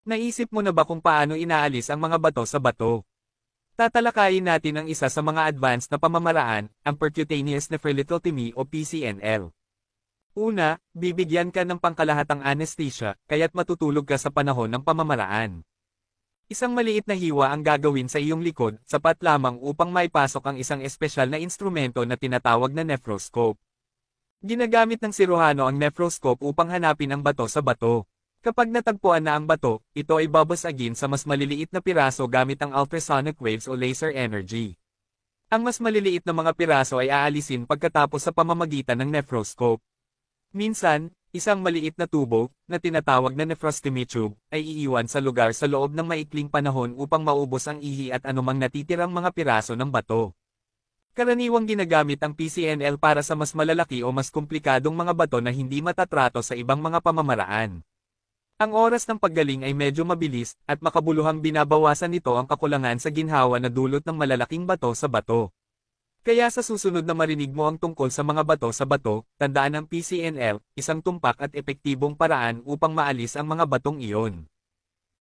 Naisip mo na ba kung paano inaalis ang mga bato sa bato? Tatalakayin natin ang isa sa mga advanced na pamamaraan, ang percutaneous nephrolectomy o PCNL. Una, bibigyan ka ng pangkalahatang anesthesia, kaya't matutulog ka sa panahon ng pamamaraan. Isang maliit na hiwa ang gagawin sa iyong likod, sapat lamang upang maipasok ang isang espesyal na instrumento na tinatawag na nephroscope. Ginagamit ng siruhano ang nephroscope upang hanapin ang bato sa bato. Kapag natagpuan na ang bato, ito ay babasagin sa mas maliliit na piraso gamit ang ultrasonic waves o laser energy. Ang mas maliliit na mga piraso ay aalisin pagkatapos sa pamamagitan ng nephroscope. Minsan, isang maliit na tubo, na tinatawag na nephrostomy tube, ay iiwan sa lugar sa loob ng maikling panahon upang maubos ang ihi at anumang natitirang mga piraso ng bato. Karaniwang ginagamit ang PCNL para sa mas malalaki o mas komplikadong mga bato na hindi matatrato sa ibang mga pamamaraan. Ang oras ng paggaling ay medyo mabilis, at makabuluhang binabawasan nito ang kakulangan sa ginhawa na dulot ng malalaking bato sa bato. Kaya sa susunod na marinig mo ang tungkol sa mga bato sa bato, tandaan ang PCNL, isang tumpak at epektibong paraan upang maalis ang mga batong iyon.